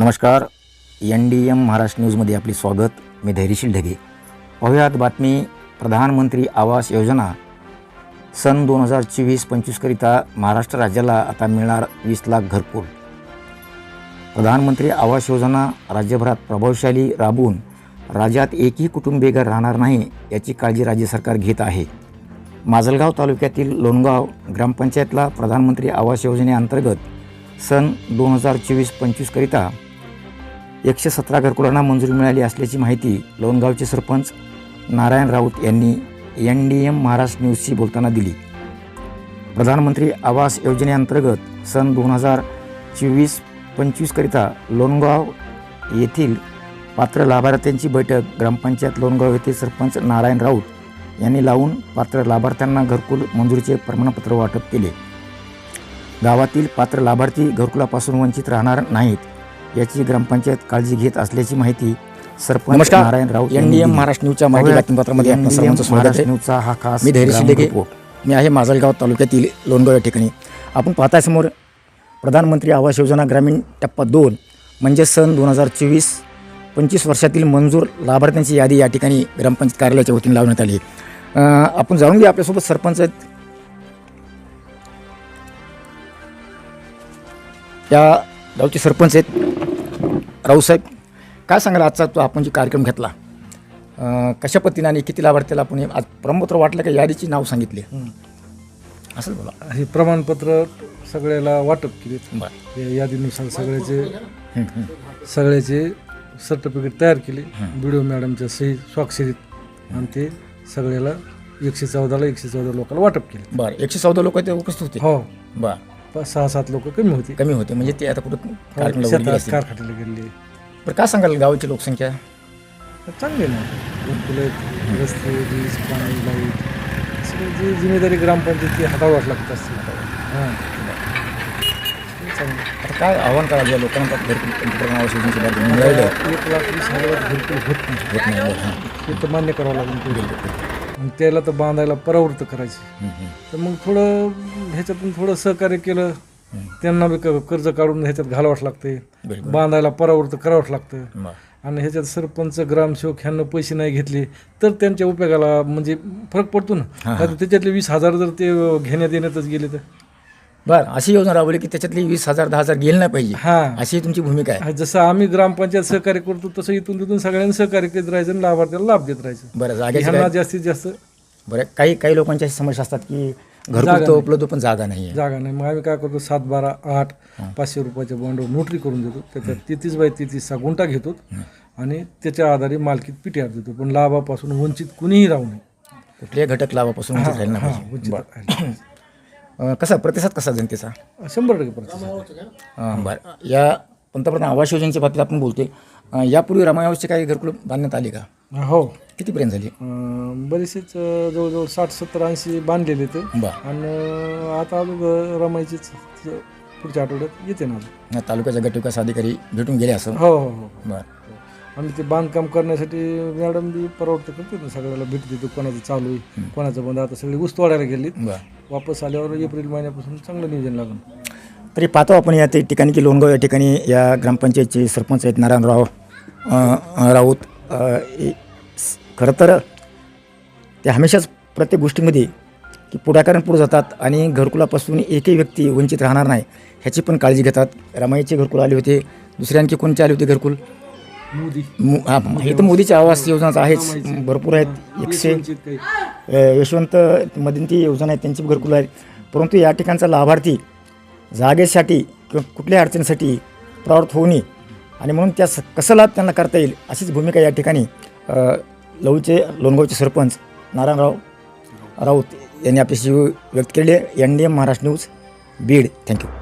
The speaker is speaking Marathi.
नमस्कार. एन डी एम महाराष्ट्र न्यूजमध्ये आपले स्वागत. मी धैर्यशील ढगे. पाहुयात बातमी. प्रधानमंत्री आवास योजना. सन दोन हजार चोवीस पंचवीसकरिता महाराष्ट्र राज्याला आता मिळणार वीस लाख घरकुल. प्रधानमंत्री आवास योजना राज्यभरात प्रभावशाली राबवून राज्यात एकही कुटुंब बेघर राहणार नाही याची काळजी राज्य सरकार घेत आहे. माजलगाव तालुक्यातील लोणगाव ग्रामपंचायतला प्रधानमंत्री आवास योजनेअंतर्गत सन दोन हजार चोवीस पंचवीसकरिता एकशे सतरा घरकुलांना मंजुरी मिळाली असल्याची माहिती लोणगावचे सरपंच नारायण राऊत यांनी एन डी एम महाराष्ट्र न्यूजशी बोलताना दिली. प्रधानमंत्री आवास योजनेअंतर्गत सन दोन हजार चोवीस पंचवीसकरिता लोणगाव येथील पात्र लाभार्थ्यांची बैठक ग्रामपंचायत लोणगाव येथील सरपंच नारायण राऊत यांनी लावून पात्र लाभार्थ्यांना घरकुल मंजुरीचे प्रमाणपत्र वाटप केले. गावातील पात्र लाभार्थी घरकुलापासून वंचित राहणार नाहीत. याची ग्रामपंचायत काळजी घेत असल्याची माहिती सरपंच. नारायण राऊत एम महाराष्ट्र न्यूजच्या माहिती बातमीपत्रामध्ये आपल्या सर्वांचं स्वागत आहे. न्यूजचा हा खास मी धैर्यशील रिपोर्ट. मी आहे माजलगाव तालुक्यातील लोणगाव या ठिकाणी. आपण पाहताय समोर प्रधानमंत्री आवास योजना ग्रामीण टप्पा दोन म्हणजे सन दोन हजार चोवीस पंचवीस वर्षातील मंजूर लाभार्थ्यांची यादी या ठिकाणी ग्रामपंचायत कार्यालयाच्या वतीने लावण्यात आली आपण जाणून घ्या आपल्यासोबत सरपंच आहेत. या गावचे सरपंच आहेत. राऊसाहेब काय सांगाल आजचा तो आपण जो कार्यक्रम घेतला? अं, कशा पद्धतीने आणि किती लाभार्थ्याला आपण हे आज प्रमाणपत्र वाटलं का यादीची नाव सांगितले? असं बोला. हे प्रमाणपत्र सगळ्याला वाटप केले. यादीनुसार सगळ्याचे सगळ्याचे सर्टिफिकेट तयार केले. बी मॅडमच्या सही स्वाक्षरीत. आणि ते सगळ्याला एकशे चौदाला एकशे चौदा लोकांना वाटप केले. बरं एकशे चौदा लोक ते उपस्थित होते. हो. बरं. सहा सात लोक कमी होते. कमी होते. म्हणजे ते आता कुठं शेतात कारखान्याला गेले बरं काय सांगाल गावाची लोकसंख्या? चांगले ना. घरकुलं आहेत, रस्ते वीज पाणी लाइट. सगळी जी जिम्मेदारी ग्रामपंचायती हाताळावंच लागत असते. हां. चांगलं आता काय आव्हान करायला या लोकांना? घरकुल पंतप्रधान आवास योजनेची बाजू मिळालं एक लाख वीस हजार घरकुल होत नाही. होत नाही बरं, हां. ते तर मान्य करावं लागेल. मग त्याला तर बांधायला परावृत्त करायची. तर मग थोडं ह्याच्यातून थोडं सहकार्य केलं. त्यांना बी क- कर्ज काढून ह्याच्यात घालावंच लागते. बांधायला परावृत्त करावंच लागतं. आणि ह्याच्यात सरपंच ग्रामसेवक ह्यांना पैसे नाही घेतले तर त्यांच्या उपयोगाला म्हणजे फरक पडतो ना. त्याच्यातले वीस हजार जर ते घेण्यात येण्यातच गेले तर? बरं अशी योजना राबवली की त्याच्यातली वीस हजार दहा हजार गेले नाही पाहिजे. हां. अशी तुमची भूमिका आहे. जसं आम्ही ग्रामपंचायत सहकार्य करतो तसं इथून तिथून सगळ्यांनी सहकार्य करत राहायचं आणि लाभार्थ्याला लाभ देत राहायचं. बरं जागेची ह्यांना काय जास्तीत जास्त बरं काही काही लोकांच्या अशी समस्या असतात की तर उपलब्ध पण जागा नाही आहे. जागा नाही. मग आम्ही काय करतो सात बारा आठ पाचशे रुपयाच्या बॉन्डवर नोटरी करून देतो. त्याच्यात तेहतीस बाय तेहतीसचा गुंठा घेतो आणि त्याच्या आधारे मालकीत पिटीआर देतो. पण लाभापासून वंचित कुणीही राहू नये. कुठल्याही घटक लाभापासून वंचित राहिलं नाही पाहिजे. वंचित अं, कसा प्रतिसाद कसा जनतेचा? शंभर टक्के प्रतिसाद अं, बरं. या पंतप्रधान आवास योजनेच्या बाबतीत आपण बोलतोय. अं, यापूर्वी रमायावरचे काही घरकुल बांधण्यात आले का? हो. कितीपर्यंत झाली? अं, बरेचसेच अं, जवळजवळ साठ सत्तर ऐंशी बांधलेले ते. बरं. आणि अं, आता अजून रमायचीच पुढच्या आठवड्यात येते ना अजून. या तालुक्याचा गटविकास अधिकारी भेटून गेले असं? हो हो हो. बरं. आणि ते बांधकाम करण्यासाठी मॅडम बी परवडतं करते ना सगळ्याला भेट देतो कोणाचं चालू आहे कोणाचं बंद आता सगळी ऊस तोडायला गेलीत. बरं. वापस आल्यावर एप्रिल महिन्यापासून चांगलं नियोजन लागून तरी पाहतो आपण या ते ठिकाणी की लोणगाव या ठिकाणी या ग्रामपंचायतचे सरपंच आहेत नारायणराव राऊत हे स- खरं तर ते हमेशाच प्रत्येक गोष्टीमध्ये की पुढाकारण पुढे जातात आणि घरकुलापासून एकही व्यक्ती वंचित राहणार नाही ह्याची पण काळजी घेतात. रमाईचे घरकुल आले होते दुसरे आणखी कोणते आले होते घरकुल? हा हे तर मोदीच्या आवास योजनाच आहेच. भरपूर आहेत. एकशे यशवंत मदिंती योजना आहे त्यांची घरकुल आहे परंतु या ठिकाणचा लाभार्थी जागेसाठी किंवा कुठल्याही अडचणीसाठी प्रवृत्त होऊ नये. आणि म्हणून त्या कसं लाभ त्यांना करता येईल अशीच भूमिका या ठिकाणी लवचे लोणगावचे सरपंच नारायणराव राऊत यांनी आपल्याशी व्यक्त केली आहे. N D M Maharashtra news Beed. Thank you.